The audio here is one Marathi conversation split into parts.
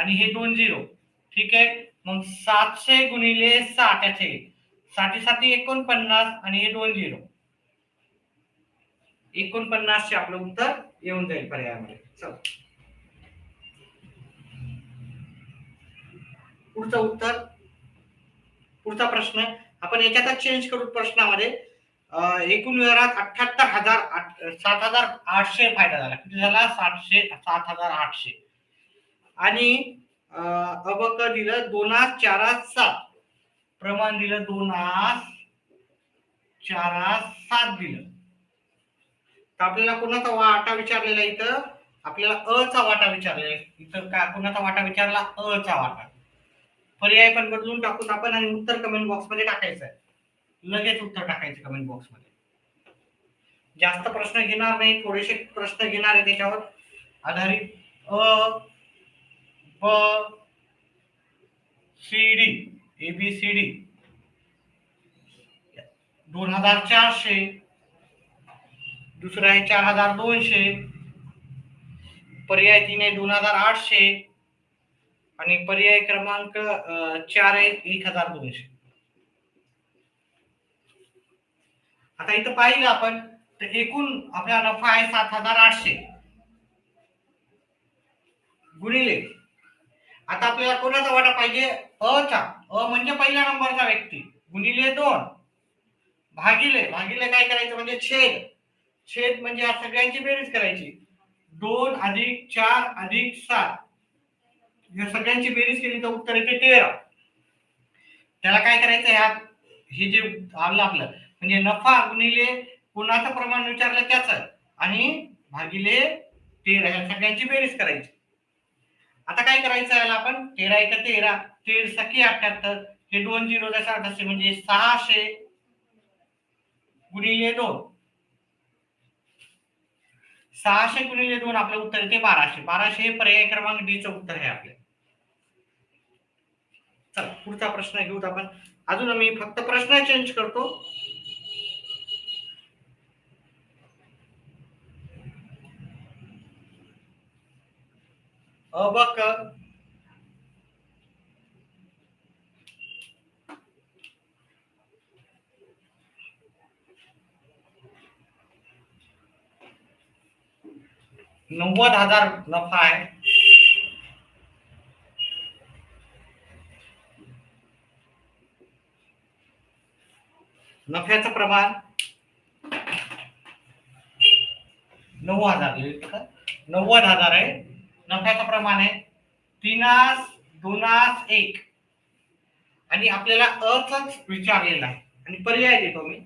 आणि हे दोन झिरो. ठीक आहे? मग सातशे गुणिले साठ याचे. साठी साठी एकोणपन्नास आणि हे दोन झिरो. एकोणपन्नासचे आपलं उत्तर येऊन जाईल पर्यायामध्ये. चल. पुढचं उत्तर. पुढचा प्रश्न. आपण याच्यातच चेंज करू प्रश्नामध्ये. एकूण व्यवहारात अठ्याहत्तर हजार आठ- सात हजार आठशे फायदा झाला. किती झाला? सातशे सात हजार आठशे. आणि अबक दिलं दोनास चारास सात. प्रमाण दिलं दोनास चारास सात दिलं. तर आपल्याला कोणाचा वाटा विचारलेला इथं? आपल्याला अ चा वाटा विचारलेला आहे. इथं का कोणाचा वाटा विचारला? अ चा वाटा. पर्याय पण बदलून टाकून आपण आणि उत्तर कमेंट बॉक्समध्ये टाकायचं आहे. लगेच उत्तर टाकायचं कमेंट बॉक्समध्ये. जास्त प्रश्न घेणार नाही थोडेसे प्रश्न घेणार आहे त्याच्यावर. आधारित अ व C D A B C D दोन हजार चारशे दुसरं आहे चार हजार दोनशे पर्याय तीन आहे दोन हजार आठशे आणि पर्याय क्रमांक चार आहे एक हजार दोनशे. आता इथं पाहिलं आपण तर एकूण आपला नफा आहे सात हजार आठशे. गुणिले आता आपल्याला कोणाचा वाटा पाहिजे? अ अ म्हणजे पहिल्या नंबरचा व्यक्ती. गुणिले दोन. भागिले. भागिले काय करायचं म्हणजे छेद. छेद म्हणजे या सगळ्यांची बेरीज करायची. दोन अधिक चार अधिक सात. या सगळ्यांची बेरीज केली तर उत्तर येते तेरा. त्याला काय करायचं ह्या हे जे आलं आपलं. म्हणजे नफा गुणिले कोणाचं प्रमाण विचारलं त्याच. आणि भागिले तेरा. ह्या सगळ्यांची बेरीज करायची. आता काय करायचं याला आपण? तेरा एक तेरा तेर सखी अठ्याहत्तर हे दोन झिरो जसा म्हणजे सहाशे गुणिले दोन. सहाशे गुणिले दोन आपलं उत्तर येते बाराशे. बाराशे हे पर्याय क्रमांक डी च उत्तर आहे आपले. चला पुढचा प्रश्न घेऊत आपण. अजून आम्ही फक्त प्रश्न चेंज करतो. अबक नव्वद हजार नफा आहे नफ्याचं प्रमाण नऊ हजार नव्वद हजार आहे नफ्याचं प्रमाण आहे तीनास दोनास एक. आणि आपल्याला अच विचारलेला आहे. आणि पर्याय देतो मी.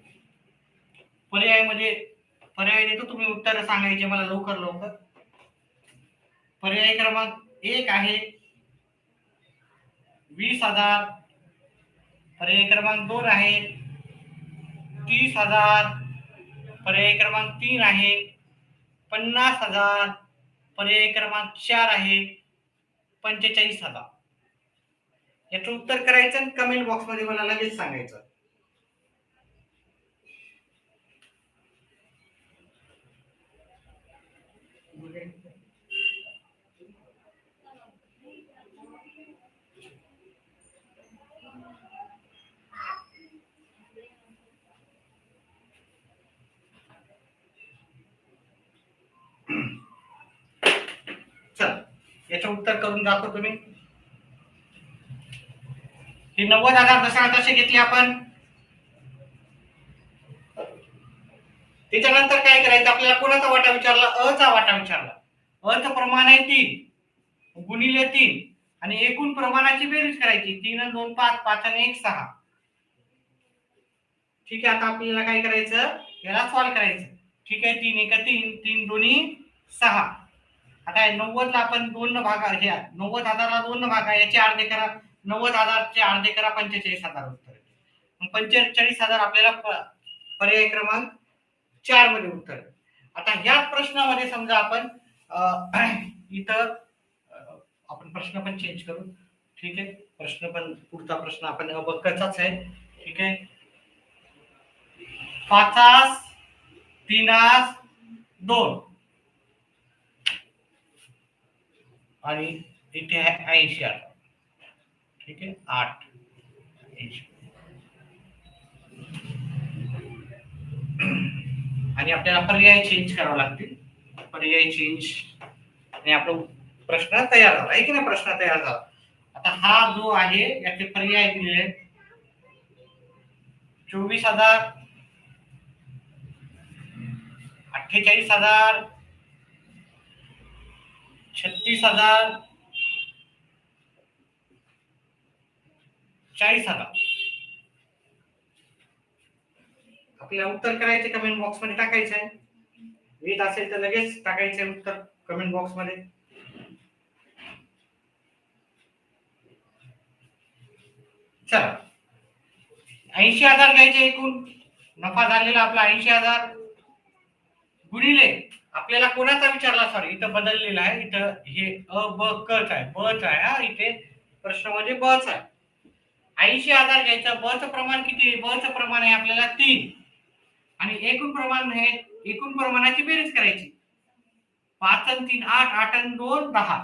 पर्यायामध्ये म्हणजे, पर्याय देतो तुम्ही उत्तर सांगायचे मला लवकर लवकर. पर्याय क्रमांक एक आहे वीस हजार. पर्याय क्रमांक दोन आहे तीस हजार. पर्याय क्रमांक तीन आहे पन्नास हजार. पर्याय क्रमांक चार आहे पंचेचाळीस हजार. याचं उत्तर करायचं आणि कमेंट बॉक्समध्ये मला लगेच सांगायचं चल याचं उत्तर करून दाखव तुम्ही. ही नव्वद हजार दशा कसे घेतली आपण. त्याच्यानंतर काय करायचं? आपल्याला कोणाचा वाटा विचारला? अ चा वाटा विचारला. अ प्रमाण आहे तीन. गुणिले तीन. आणि एकूण प्रमाणाची बेरीज करायची. तीन आणि दोन पाच पाच आणि एक सहा. ठीक आहे आता आपल्याला काय करायचं? याला सॉल्व करायचं. ठीक आहे तीन एक तीन तीन दोन्ही सहा. आता नव्वद ला आपण दोन न भागा घ्या नव्वद हजारला दोन न भागा याचे अर्धे करा. नव्वद हजारचे अर्धे करा. पंचेचाळीस हजार उत्तर. पंचेचाळीस हजार आपल्याला प- पर्याय क्रमांक चारमध्ये उत्तर. आता ह्याच प्रश्नामध्ये समजा आपण इथं आपण प्रश्न पण चेंज करू. ठीक आहे? प्रश्न पण पुढचा प्रश्न आपण अबक्कचाच आहे. ठीक आहे? पाचास तीनास दोन. आणि इथे आहे ऐंशी आठ. ठीक आहे? आठ. ऐंशी आणि आपल्याला पर्याय चेंज करावे लागतील. पर्याय चेंज आणि आपला प्रश्न तयार झाला. आहे की नाही प्रश्न तयार झाला? आता हा जो आहे याचे पर्याय दिलेले आहेत. चोवीस हजार अठ्ठेचाळीस हजार छत्तीस हजार चाळीस हजार. आपल्याला उत्तर करायचे कमेंट बॉक्समध्ये टाकायचं. आहे येत असेल तर लगेच टाकायचंय उत्तर कमेंट बॉक्समध्ये. चला. ऐंशी हजार घ्यायचे एकूण. नफा झालेला आपला ऐंशी हजार. गुणिले आपल्याला कोणाचा विचारला? सॉरी इथं बदललेला आहे. इथं हे अ ब कच आहे. बच आहे हा. इथे प्रश्नामध्ये म्हणजे बच आहे. ऐंशी हजार घ्यायचं. बचं प्रमाण किती आहे? बचं प्रमाण आहे आपल्याला तीन. आणि एकूण प्रमाण हे एकूण प्रमाणाची बेरीज करायची. पाच आणि तीन आठ आठ आणि दोन दहा.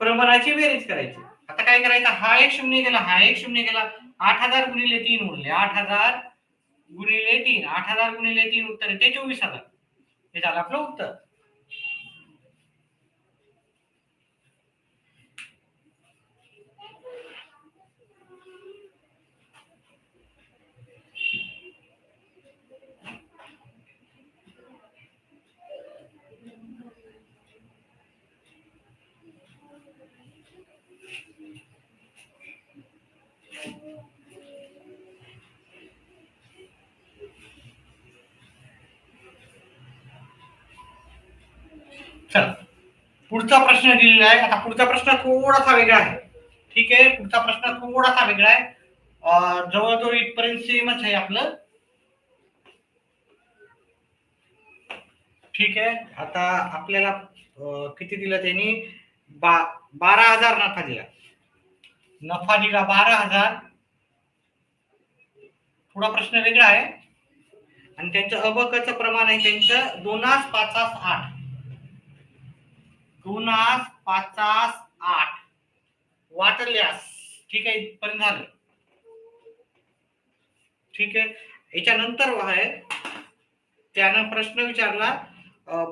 प्रमाणाची बेरीज करायची. आता काय करायचं? हा एक शून्य गेला हा एक शून्य गेला आठ हजार गुणिले तीन उरले. आठ हजार गुणिले तीन आठ हजार गुणिले तीन उत्तर येते चोवीस हजार. हे झालं आपलं उत्तर चला पुढचा प्रश्न दिलेला आहे. आता पुढचा प्रश्न थोडासा वेगळा आहे. ठीक आहे? पुढचा प्रश्न थोडासा वेगळा आहे. जवळजवळ इथपर्यंत सेमच आहे आपलं. ठीक आहे? आता आपल्याला किती दिलं त्यांनी? बा बारा हजार नफा दिला. नफा दिला बारा हजार. थोडा प्रश्न वेगळा आहे. आणि त्यांचं अबकचं प्रमाण आहे त्यांचं दोनास पाचास आठ. दोनास पाचास आठ. वाटल्यास ठीक आहे इथपर्यंत झालं. ठीक आहे याच्यानंतर आहे त्यानं प्रश्न विचारला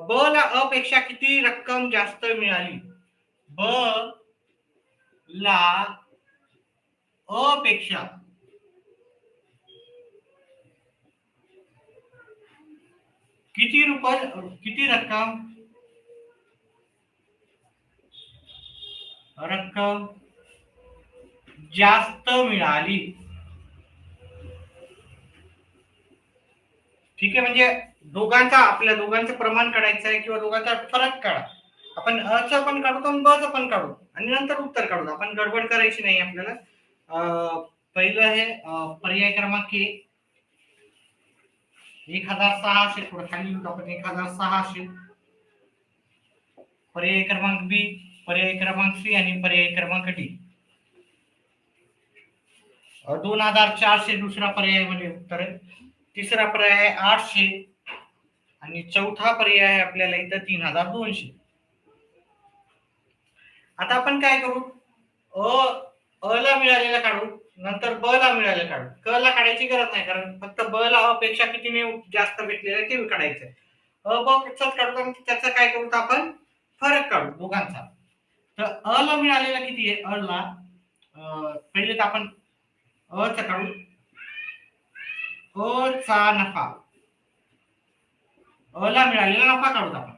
ब ला अ पेक्षा किती रक्कम जास्त मिळाली? ब ला अ पेक्षा. किती रुपये किती रक्कम? रक्कम जास्त मिळाली. ठीक आहे म्हणजे दोघांचा आपल्या दोघांचं प्रमाण काढायचं आहे किंवा दोघांचा फरक काढा. आपण अच पण काढतो आणि बच पण काढू. आणि नंतर उत्तर काढू. आपण गडबड करायची नाही आपल्याला. पहिलं आहे पर्याय क्रमांक एक. एक हजार सहाशे थोडं खाली आपण एक हजार सहाशे. पर्याय क्रमांक बी. पर्याय क्रमांक सी आणि पर्याय क्रमांक डी. दोन हजार चारशे दुसरा पर्यायमध्ये उत्तर आहे. तिसरा पर्याय आहे आठशे आणि चौथा पर्याय आहे आपल्याला इथं तीन हजार दोनशे. आता आपण काय करू? अ अ ला मिळालेला काढू नंतर ब ला मिळालेला काढू. क ला काढायची गरज नाही कारण फक्त ब ला अपेक्षा कितीने किती जास्त भेटलेलं आहे ते काढायचं आहे. अ ब च काढतो त्याचं काय करू तर आपण? फरक काढू दोघांचा. तर अ ला मिळालेला किती आहे? अ ला. पहिले तर आपण अ चा काढू. अ चा नफा. अ ला मिळालेला नफा काढू आपण.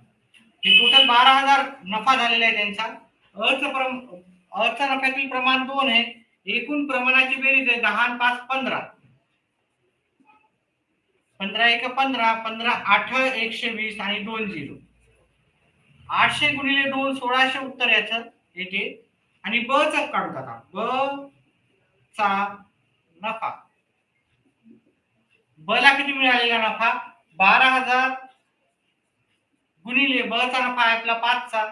हे टोटल बारा हजार नफा झालेला आहे त्यांचा. अ प्रम अ चा नफ्यातील प्रमाण दोन आहे. एकूण प्रमाणाची बेरीज आहे दहा आणि पाच पंधरा. पंधरा एक पंधरा पंधरा आठ एकशे वीस आणि दोन झिरो. आठशे गुणिले दोन सोळाशे उत्तर याचं येते. आणि ब चा काढू आता ब चा नफा. ब ला किती मिळालेला नफा? बारा हजार गुणिले ब चा नफा आहे आपला पाचचा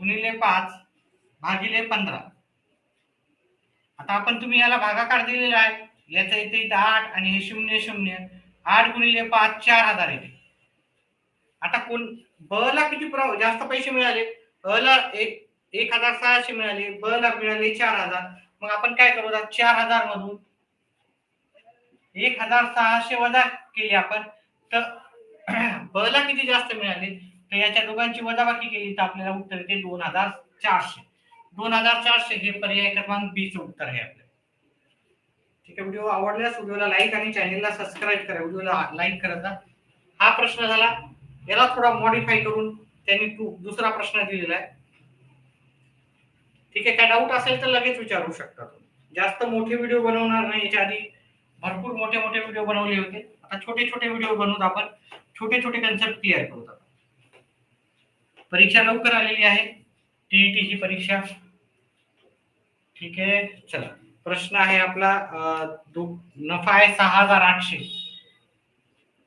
गुणिले पाच भागिले पंधरा. आता आपण तुम्ही याला भागाकार दिलेला आहे. याचा इथे इथं आठ आणि हे शून्य शून्य. आठ गुणिले पाच चार हजार येते. आता कोण ब ला किती प्र- जास्त पैसे मिळाले? अ ला एक एक हजार सहाशे मिळाले ब ला मिळाले चार हजार. मग आपण काय करू? आता चार हजार मधून एक हजार सहाशे वजा केली आपण. तर ब ला किती जास्त मिळाले? तर याच्या दोघांची वजाबाकी केली तर आपल्याला उत्तर येते दोन हजार चारशे. दोन हजार चारशे हे पर्याय क्रमांक बी चं उत्तर आहे आपलं. ठीक आहे व्हिडिओ आवडल्यास व्हिडिओला लाईक आणि चॅनेलला सबस्क्राईब करा. व्हिडिओला लाईक करत जा. हा प्रश्न झाला. याला थोडा मॉडिफाय करून त्यांनी तू दुसरा प्रश्न दिलेला आहे. ठीक आहे काय डाऊट असेल तर लगेच विचारू शकता तुम्ही. जास्त मोठे व्हिडिओ बनवणार नाही याच्या आधी भरपूर मोठे मोठे व्हिडिओ बनवले होते. आता छोटे छोटे व्हिडिओ बनवून आपण छोटे छोटे कन्सेप्ट क्लिअर करू आता परीक्षा लवकर आलेली आहे. टीईटी ही परीक्षा. ठीक आहे चला. प्रश्न आहे आपला नफा आहे सहा हजार आठशे.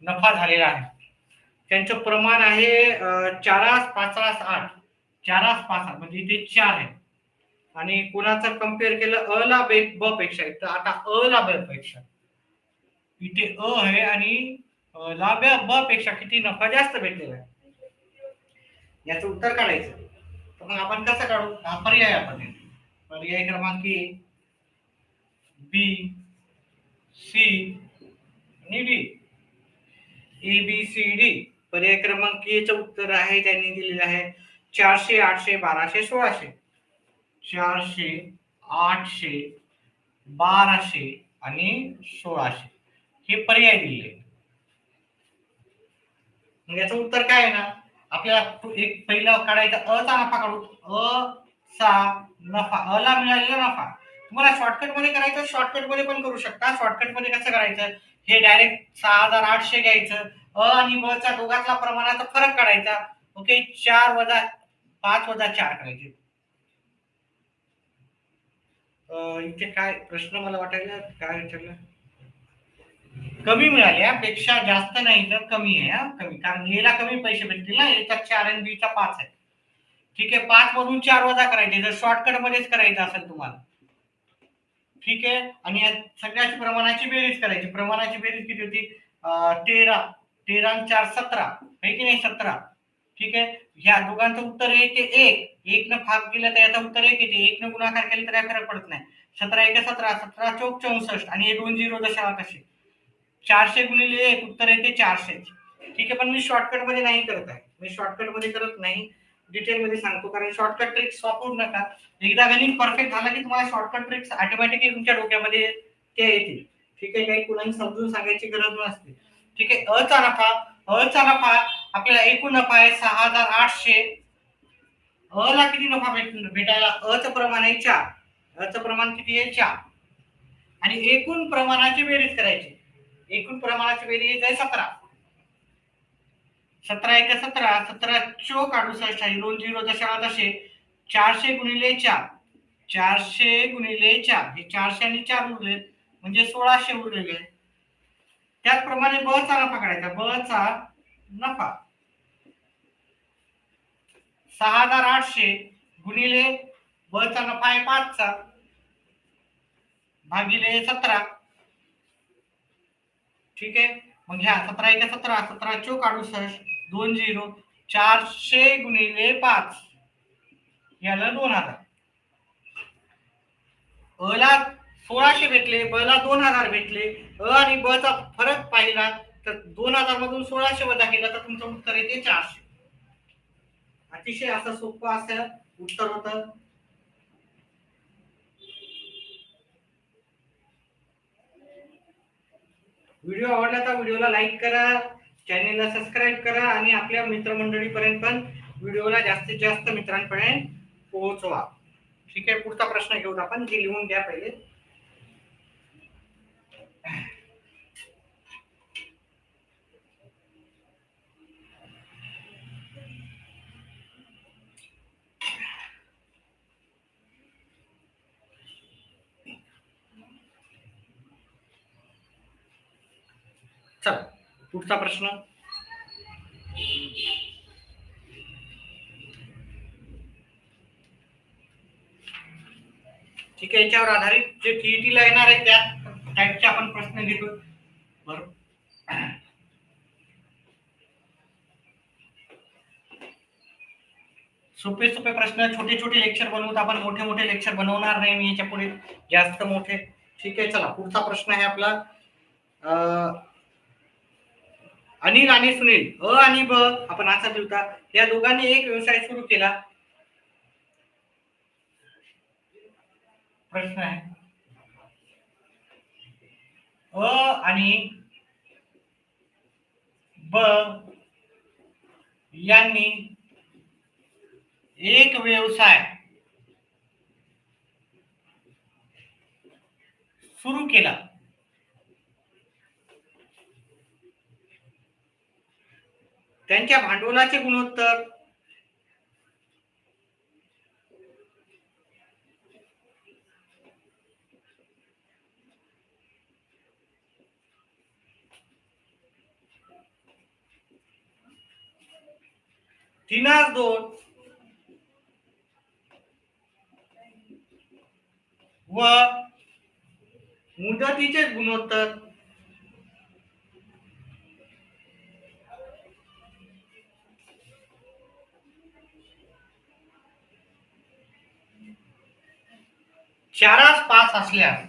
नफा झालेला आहे. त्यांचं प्रमाण आहे चारास पाचास आठ. चारास पाच आठ म्हणजे इथे चार आहे. आणि कुणाचं कंपेअर केलं अ ला बे ब पेक्षा तर आता अ ला ब पेक्षा. इथे अ आहे आणि अ, ला ब पेक्षा किती नफा जास्त भेटलेला आहे. याचं उत्तर काढायचं. तर मग आपण कसं काढू? हा पर्याय आपण पर्याय क्रमांक ए बी सी आणि D A B C D पर्याय क्रमांक ए उत्तर आहे त्यांनी दिलेलं आहे चारशे आठशे बाराशे सोळाशे. चारशे आठशे बाराशे आणि सोळाशे. हे पर्याय दिलेले मग याचं उत्तर काय आहे ना? आपल्याला एक पहिला काढायचा अ चा नफा काढू. अ चा नफा अ ला मिळालेला नफा. तुम्हाला शॉर्टकटमध्ये करायचं शॉर्टकटमध्ये पण करू शकता. शॉर्टकटमध्ये कसं करायचं? हे डायरेक्ट सहा हजार आठशे घ्यायचं. अ आणि ब चा दोघातला प्रमाणाचा फरक काढायचा. ओके चार वजा पाच वजा चार करायचे. इथे काय प्रश्न मला वाटायला काय विचारलं? कमी मिळाल्या पेक्षा जास्त नाही तर कमी आहे हा, कमी. कारण हेला कमी पैसे भेटतील ना. याचा चार आणि बीचा पाच आहे. ठीक आहे पाच मधून चार वजा करायचे. जर शॉर्टकट मध्येच करायचं असेल तुम्हाला. ठीक आहे? आणि सगळ्याची प्रमाणाची बेरीज करायची. प्रमाणाची बेरीज किती होती? तेरा. तेरा चार सतरा आहे की नाही सतरा? ठीक आहे? ह्या दोघांचं उत्तर येते एक एक. न भाग केलं तर याचं उत्तर एक येते एक न गुणाकार केलं तर काय फरक पडत नाही. सतरा एक सतरा सतरा चौक चौसष्ट आणि एक दोन झिरो दशाला कसे? चारशे गुणिले एक उत्तर येते चारशे. ठीक आहे पण मी शॉर्टकटमध्ये नाही करत आहे. मी शॉर्टकटमध्ये करत नाही. डिटेल मध्ये सांगतो कारण शॉर्टकट ट्रिक्स वापरू नका. एकदा गणित परफेक्ट झाला की तुम्हाला शॉर्टकट ट्रिक्स ऑटोमॅटिकली तुमच्या डोक्यामध्ये ते येतील. ठीक आहे काही कुणाही समजून सांगायची गरज नसते. ठीक आहे? अ चा नफा अ चा नफा आपल्याला एकूण नफा आहे सहा हजार आठशे. अ ला किती नफा भेट भेटायला? अ प्रमाण आहे चार. अ प्रमाण किती आहे? चार. आणि एकूण प्रमाणाची बेरीज करायची. एकूण प्रमाणाची बेरीज आहे सतरा. सतरा एक सतरा सतरा चोक अडुसष्ट दोन झिरो दशा दशे. चारशे गुणिले चार. चारशे गुणिले चार. हे चारशे आणि चार उरले. म्हणजे सोळाशे उरलेले. त्याचप्रमाणे ब चा नफा काढायचा ब चा नफा. सहा हजार आठशे गुणिले ब चा नफा आहे पाचचा भागिले सतरा. ठीक आहे? मग ह्या सतरा एक सतरा. सतरा चोक अडुसष्ट. दोन झिरो. चारशे गुणिले पाच. याला दोन हजार. अला सोळाशे भेटले ब ला दोन हजार भेटले अ आणि ब चा फरक पाहिला तर दोन हजार मधून सोळाशे वजा केला तर तुमचं उत्तर येते चारशे. अतिशय असं सोपं असं उत्तर होतं. व्हिडिओ आवडला तर व्हिडिओला लाईक करा चॅनेलला सबस्क्राईब करा आणि आपल्या मित्रमंडळीपर्यंत पण व्हिडिओला जास्तीत जास्त मित्रांपर्यंत पोहोचवा. ठीक आहे पुढचा प्रश्न घेऊन आपण जे लिहून घ्या पहिले चला पुढचा प्रश्न. ठीक आहे याच्यावर आधारित जे टीईटी ला येणार आहे त्या टाईपचे आपण प्रश्न घेतो. बरोबर सोपे सोपे प्रश्न छोटे छोटे लेक्चर बनवत आपण मोठे मोठे लेक्चर बनवणार नाही मी याच्यापुढे जास्त मोठे. ठीक आहे चला पुढचा प्रश्न आहे आपला. अं, अनिल आणि सुनील अ आणि ब आपण असा लिहिता या दोघांनी एक व्यवसाय सुरू केला. प्रश्न आहे. अ आणि ब यांनी एक व्यवसाय सुरू केला. त्यांच्या भांडवलाचे गुणोत्तर. तीनास दोन. व मुदतीचे गुणोत्तर. चारास पाच असल्यास.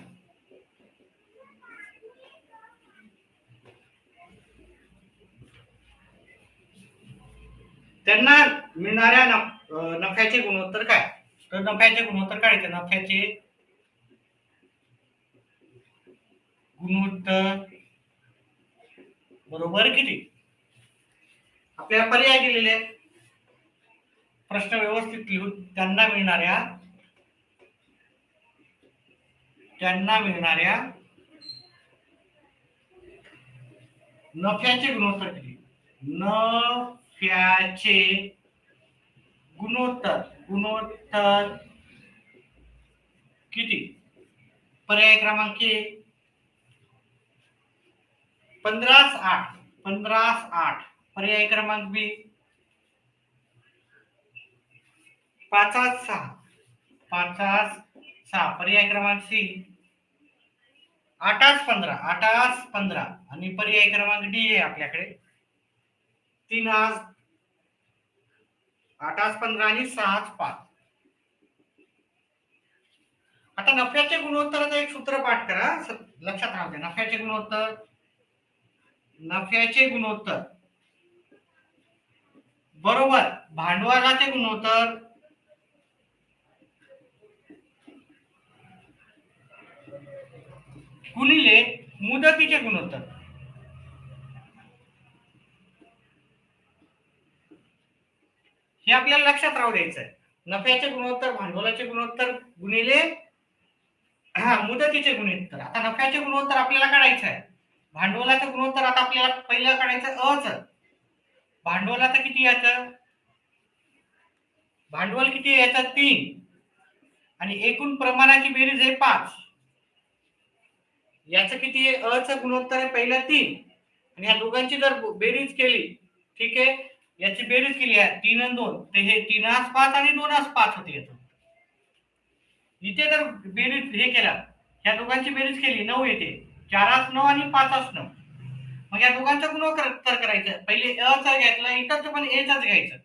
त्यांना मिळणाऱ्या नफ- नफ्याचे गुणोत्तर काय? तर नफ्याचे गुणोत्तर काढायचे नफ्याचे गुणोत्तर बरोबर किती? आपल्याला पर्याय दिलेले प्रश्न व्यवस्थित लिहून त्यांना मिळणाऱ्या त्यांना मिळणाऱ्या नफ्याचे गुणोत्तर किती नफ्याचे गुणोत्तर गुणोत्तर किती? पर्याय क्रमांक एक पंधरास आठ पंधरास आठ. पर्याय क्रमांक बी. पाचास सहा पाचास सहा. पर्याय क्रमांक सी. आठास पंधरा आठास पंधरा. आणि पर्याय क्रमांक डी आहे आपल्याकडे. तीन आज आठास पंधरा आणि सहाच पाच. आता नफ्याचे गुणोत्तराचं एक सूत्र पाठ करा. स- लक्षात राहू द्या. नफ्याचे गुणोत्तर. नफ्याचे गुणोत्तर. बरोबर. भांडवलाचे गुणोत्तर. गुणिले मुदतीचे गुणोत्तर हे आपल्याला लक्षात राहू द्यायचं आहे नफ्याचे गुणोत्तर भांडवलाचे गुणोत्तर गुणिले हा मुदतीचे गुणोत्तर. आता नफ्याचे गुणोत्तर आपल्याला काढायचं आहे भांडवलाचं गुणोत्तर आता आपल्याला पहिलं काढायचं अच. भांडवलाचं किती याचं? भांडवल किती याचं? तीन. आणि एकूण प्रमाणाची बेरीज आहे पाच. याचं किती आहे? अचं गुणोत्तर आहे पहिलं तीन. आणि या दोघांची जर बेरीज केली ठीक आहे? याची बेरीज केली आहे तीन आणि दोन तर हे तीन आस पाच आणि दोन आस पाच होते याचं. इथे जर बेरीज हे केला या दोघांची बेरीज केली नऊ येते. चारास नऊ आणि पाच आस नऊ. मग या दोघांचा गुणोत्तर करायचं. पहिले अचा घेतला इतरच पण एचाच घ्यायचं.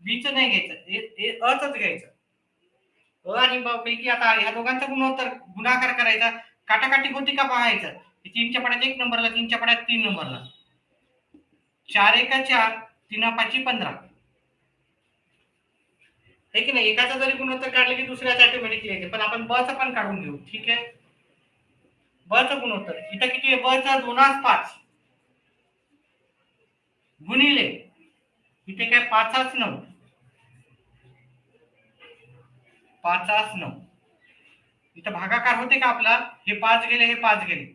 बीच नाही घ्यायचं. ए- ए- अच घ्यायचं. अ आणि पैकी आता या दोघांचा गुणोत्तर गुणाकार करायचा. काटाकाटी होती का पाहायचं? तीनच्या पाड्यात एक नंबरला तीनच्या पाड्यात तीन नंबरला. चार एका चार तीना पाचशे पंधरा. हे की नाही? एकाचा जरी गुणोत्तर काढलं की दुसऱ्याचा ऑटोमॅटिकली येते. पण आपण बचा पण काढून घेऊ. ठीक आहे? बचं गुणोत्तर. इथं किती आहे? बचा दोनास पाच. गुणिले. इथे काय? पाचाच नऊ. पाचास नऊ. इथं भागाकार होते का आपला? हे पाच गेले हे पाच गेले.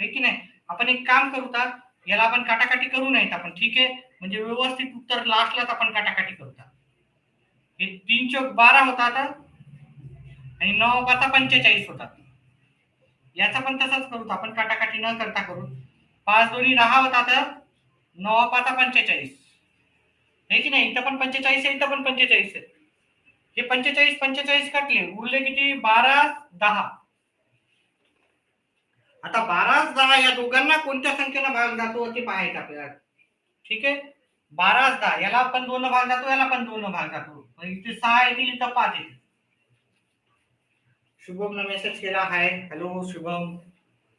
हे की नाही? आपण एक काम करू का? याला आपण काटाकाटी करू नयेत आपण ठीक आहे? म्हणजे व्यवस्थित उत्तर लास्टलाच आपण काटाकाटी करू हे तीन चौक बारा होता आता. आणि नऊ पाचा पंचेचाळीस होता. याचा पण तसाच करू आपण काटाकाटी न करता करू. पाच दोन्ही दहा होता तर नऊ पाचा पंचेचाळीस. हे की नाही? इथं पण पंचेचाळीस आहे इथं पण पंचेचाळीस आहे. हे पंचेचाळीस पंचेचाळीस काटले उरले किती? बारा दहा. आता बारा दहा या दोघांना कोणत्या संख्येला भाग जातो ते पाहायचं आपल्याला. ठीक आहे? बारा दहा याला पण दोन भाग जातो याला पण दोन भाग जातो. पण इथे सहा येतील इथं पाच येतील. शुभम मेसेज केला. Hi hello Shubham.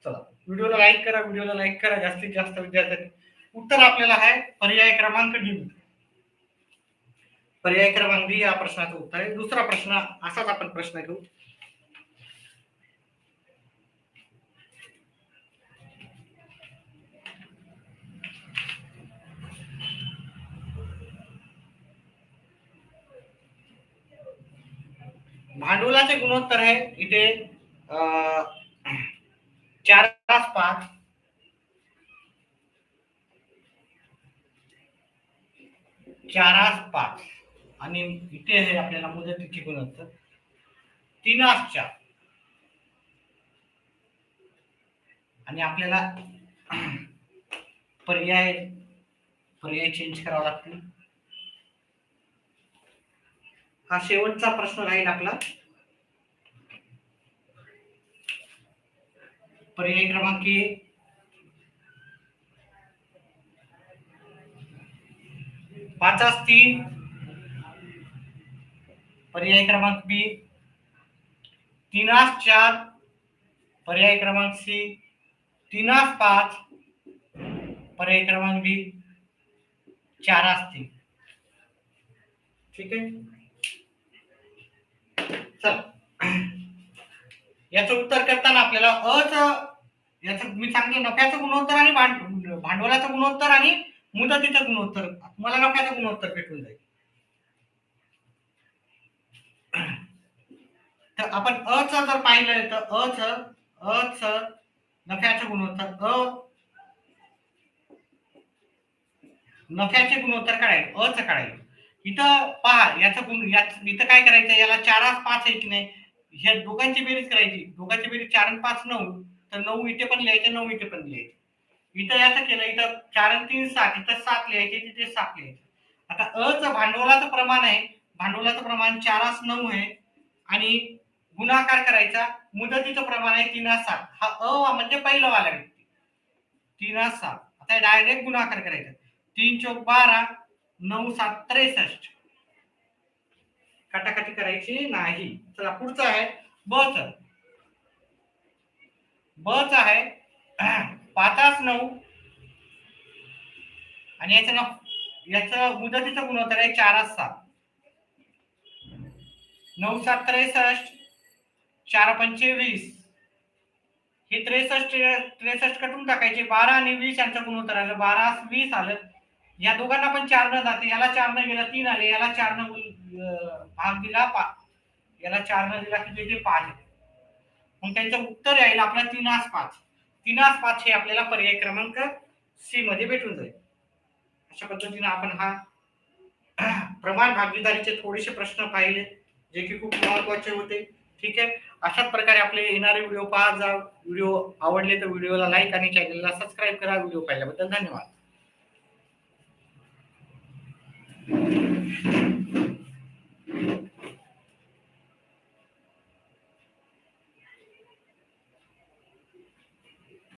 चला. व्हिडिओला लाईक करा व्हिडिओला लाईक करा. जास्तीत जास्त विद्यार्थ्यांनी. उत्तर आपल्याला आहे. पर्याय क्रमांक डी पर्याय क्रमांक या प्रश्नाचं उत्तर आहे. दुसरा प्रश्न असाच आपण प्रश्न घेऊ. भांडवलाचे गुणोत्तर आहे. इथे अं, चार तास पाच चारास पाच आणि इथे हे आपल्याला मुदतीचे गुणोत्तर. तीनास चार आणि आपल्याला पर्याय पर्याय चेंज करावा लागतील. हा शेवटचा प्रश्न राहील आपला. पर्याय क्रमांक एक. तीन पर्याय क्रमांक बी. तीनास चार पर्याय क्रमांक सी. तीनास पाच पर्याय क्रमांक बी. चारास तीन. ठीक आहे? चल. याचं उत्तर करताना आपल्याला अच याचं मी सांगतो नफ्याचं गुणोत्तर आणि भांडवलाचं गुणोत्तर आणि मुदतीचं गुणोत्तर. मला नफ्याचं गुणोत्तर भेटून जाईल. तर आपण अ च जर पाहिलं तर अ च अ च नफ्याचं गुणोत्तर अ. नफ्याचे गुणोत्तर काढायचं च काढायचं. इथं पहा याचं गुण याच इथं काय करायचं याला चारास पाच आहे की नाही? ह्या दोघांची बेरीज करायची. दोघांची बेरीज चार आणि पाच नऊ तर नऊ इथे पण लिहायचे नऊ इथे पण लिहायचे. इथं याचं केलं इथं चार आणि तीन सात इथं सात लिहायचे तिथे सात लिहायचे. आता अच भांडवलाचं प्रमाण आहे. भांडवलाचं प्रमाण चारास नऊ आहे. आणि गुणाकार करायचा मुदतीचं प्रमाण आहे तीनास सात. हा अ म्हणजे पहिलं वाला व्यक्ती. तीन सात. आता डायरेक्ट गुणाकार करायचा. तीन चौक बारा नऊ सात त्रेसष्ट. कटाकटी करायची नाही. चला पुढचं आहे. बच बच आहे. पाच नऊ. आणि याचं ना याचं मुदतीचं गुणोत्तर आहे चार सात. नऊ सात त्रेसष्ट. चार पंचे वीस. हे त्रेसष्ट त्रेसष्ट कटून टाकायचे. बारा आणि वीस यांचं गुणोत्तर आलं बारा वीस आलं. या दोघांना पण चार न जाते. याला चार न गेला तीन आले. याला चार न भाग दिला पाच याला चार न दिला की ते पाच. मग त्यांचं उत्तर येईल आपला तीनास पाच. तीनास पाच हे आपल्याला पर्याय क्रमांक सी मध्ये भेटून जाईल. अशा पद्धतीने आपण हा प्रमाण भागीदारीचे थोडेसे प्रश्न पाहिले जे की खूप महत्त्वाचे होते. ठीक आहे? अशाच प्रकारे आपले येणारे व्हिडिओ पाहत जा. व्हिडिओ आवडले तर व्हिडिओला लाईक आणि चॅनलला सबस्क्राईब करा. व्हिडिओ पाहिल्याबद्दल धन्यवाद.